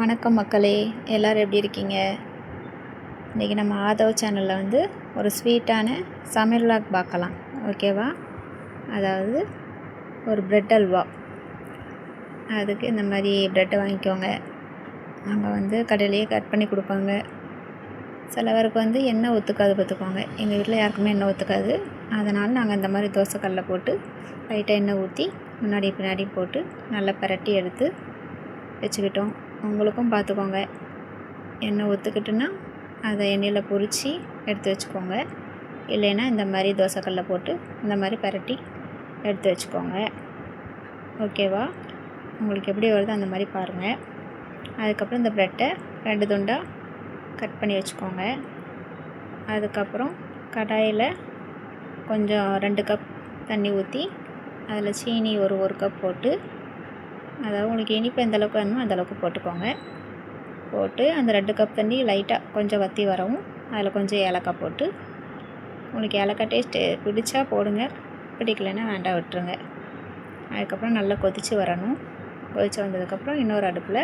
வணக்கம் மக்களே எல்லோரும் எப்படி இருக்கீங்க? இன்றைக்கி நம்ம ஆதவ் சேனலில் வந்து ஒரு ஸ்வீட்டான சமையல் vlog பார்க்கலாம். ஓகேவா அதாவது ஒரு ப்ரெட் அல்வா. அதுக்கு இந்த மாதிரி ப்ரெட்டை வாங்கிக்கோங்க. அங்கே வந்து கடையிலேயே கட் பண்ணி கொடுப்பாங்க. சிலவருக்கு வந்து எண்ணெய் ஒத்துக்காது பார்த்துக்கோங்க. எங்கள் வீட்டில் யாருக்குமே எண்ணெய் ஒத்துக்காது. அதனால் நாங்கள் இந்த மாதிரி தோசைக்கல்லில் போட்டு லைட்டாக எண்ணெய் ஊற்றி முன்னாடி பின்னாடி போட்டு நல்லா பிரட்டி எடுத்து வச்சுக்கிட்டோம். உங்களுக்கும் பார்த்துக்கோங்க. எண்ணெய் ஒத்துக்கிட்டுன்னா அதை எண்ணெயில் பொரித்து எடுத்து வச்சுக்கோங்க. இல்லைன்னா இந்த மாதிரி தோசைக்கல்ல போட்டு இந்த மாதிரி பரட்டி எடுத்து வச்சுக்கோங்க. ஓகேவா? உங்களுக்கு எப்படி வருதோ அந்த மாதிரி பாருங்கள் அதுக்கப்புறம் இந்த ப்ரெட்டை ரெண்டு துண்டாக கட் பண்ணி வச்சுக்கோங்க. அதுக்கப்புறம் கடாயில் கொஞ்சம் ரெண்டு கப் தண்ணி ஊற்றி அதில் சீனி ஒரு ஒரு கப் போட்டு அதாவது உங்களுக்கு இனிப்பு எந்த அளவுக்கு வேணுமோ அந்த அளவுக்கு போட்டுக்கோங்க. போட்டு அந்த ரெண்டு கப் தண்ணி லைட்டாக கொஞ்சம் வற்றி வரவும் அதில் கொஞ்சம் ஏலக்காய் போட்டு உங்களுக்கு ஏலக்காய் டேஸ்ட்டு பிடிச்சா போடுங்க பிடிக்கலைன்னா வேண்டாம் விட்டுருங்க. அதுக்கப்புறம் நல்லா கொதித்து வரணும். கொதித்து வந்ததுக்கப்புறம் இன்னொரு அடுப்பில்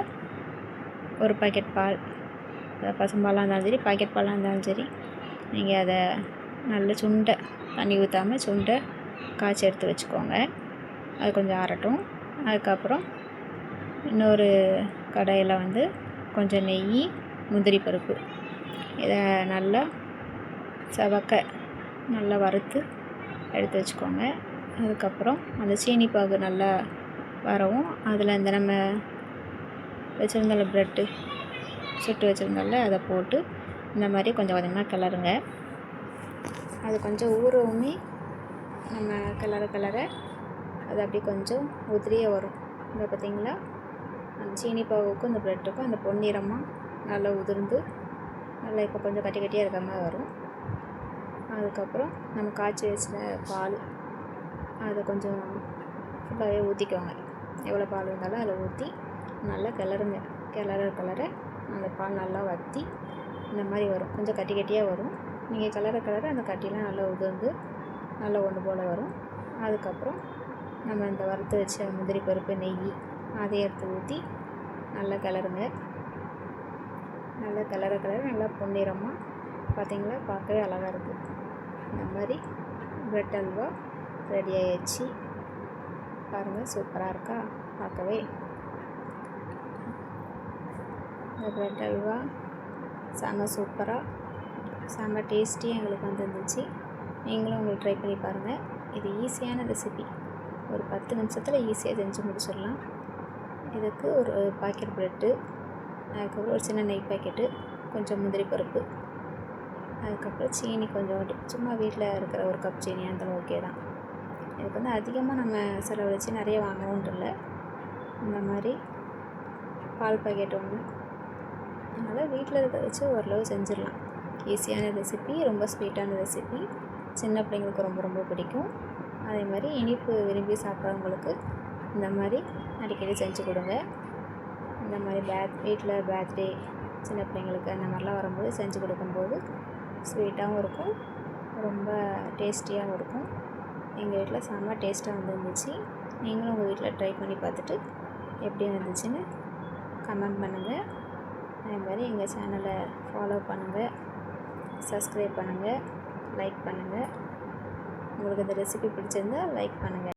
ஒரு பாக்கெட் பால் பசும்பாலாக இருந்தாலும் சரி பாக்கெட் பாலாக இருந்தாலும் சரி நீங்கள் அதை நல்ல சுண்டை தண்ணி ஊற்றாமல் சுண்டை காய்ச்சி எடுத்து வச்சுக்கோங்க. அது கொஞ்சம் ஆறட்டும். அதுக்கப்புறம் இன்னொரு கடாயில் வந்து கொஞ்சம் நெய் முந்திரி பருப்பு. இதை நல்லா செவக்க நல்லா வறுத்து எடுத்து வச்சுக்கோங்க. அதுக்கப்புறம் அந்த சீனி பாகு நல்லா வரவும் அதில் இந்த நம்ம வச்சுருந்தால ப்ரெட்டு சுட்டு வச்சுருந்தால அதை போட்டு இந்த மாதிரி கொஞ்சம் கொஞ்சமாக கிளறுங்க. அது கொஞ்சம் ஊறவுமே நம்ம கிளற கிளற அது அப்படி கொஞ்சம் உதிரியாக வரும். இந்த பார்த்திங்களா? அந்த சீனி பாவுக்கும் இந்த ப்ரெட்டுக்கும் அந்த பொன்னிறமாக நல்லா உதிர்ந்து நல்லா இப்போ கொஞ்சம் கட்டி கட்டியாக இருக்கிற மாதிரி வரும். அதுக்கப்புறம் நம்ம காய்ச்சி வச்ச பால் அதை கொஞ்சம் ஃபுல்லாகவே ஊற்றிக்குவாங்க எவ்வளோ பால் இருந்தாலும் அதில் ஊற்றி நல்லா கிளறுங்க. கிளற கிளற அந்த பால் நல்லா வற்றி இந்த மாதிரி வரும். கொஞ்சம் கட்டி கட்டியாக வரும். நீங்கள் கிளற கிளற அந்த கட்டிலாம் நல்லா உதிர்ந்து நல்லா ஒன்று போல் வரும். அதுக்கப்புறம் நம்ம இந்த வறுத்து வச்ச முந்திரி பருப்பு நெய் அதை எடுத்து ஊற்றி நல்லா கிளறுங்க. நல்லா கிளற கிளற நல்லா பொன்னிறமாக பார்த்தீங்களா பார்க்கவே அழகாக இருக்குது இந்த மாதிரி ப்ரெட் அல்வா ரெடி ஆகிடுச்சு பாருங்கள் சூப்பராக இருக்கா? பார்க்கவே. இந்த ப்ரெட் அல்வா செம்ம சூப்பராக செம்ம டேஸ்டி எங்களுக்கு வந்துருந்துச்சு. நீங்களும் உங்களுக்கு ட்ரை பண்ணி பாருங்கள் இது ஈஸியான ரெசிபி ஒரு பத்து நிமிஷத்தில் ஈஸியாக செஞ்சு முடிச்சிடலாம். இதுக்கு ஒரு பாக்கெட் ப்ரெட்டு அதுக்கப்புறம் ஒரு சின்ன நெய் பாக்கெட்டு கொஞ்சம் முந்திரி பருப்பு. அதுக்கப்புறம் சீனி கொஞ்சோண்டு சும்மா வீட்டில் இருக்கிற ஒரு கப் சீனி அந்த ஓகே தான். இதுக்கு வந்து அதிகமாக நம்ம செலவழித்து நிறைய வாங்கணுன்ட்டு இல்லை. இந்த மாதிரி பால் பாக்கெட் ஒன்று அதனால் வீட்டில் இருக்க வச்சு ஓரளவு செஞ்சிடலாம். ஈஸியான ரெசிபி ரொம்ப ஸ்வீட்டான ரெசிபி சின்ன பிள்ளைங்களுக்கு ரொம்ப ரொம்ப பிடிக்கும். அதே மாதிரி இனிப்பு விரும்பி சாப்பிட்றவங்களுக்கு இந்த மாதிரி அடிக்கடி செஞ்சு கொடுங்க. இந்த மாதிரி பேத் வீட்டில் பேர்த்டே சின்ன பிள்ளைங்களுக்கு அந்த மாதிரிலாம் வரும்போது செஞ்சு கொடுக்கும்போது ஸ்வீட்டாகவும் இருக்கும். ரொம்ப டேஸ்டியாகவும் இருக்கும். எங்கள் வீட்டில் செம்ம டேஸ்ட்டாக வந்துருந்துச்சு. நீங்களும் உங்கள் வீட்டில் ட்ரை பண்ணி பார்த்துட்டு எப்படி வந்துச்சுன்னு கமெண்ட் பண்ணுங்கள் அதே மாதிரி எங்கள் சேனலை ஃபாலோ பண்ணுங்கள் சப்ஸ்கிரைப் பண்ணுங்கள் லைக் பண்ணுங்கள் உங்களுக்கு இந்த ரெசிபி பிடிச்சிருந்தா லைக் பண்ணுங்கள்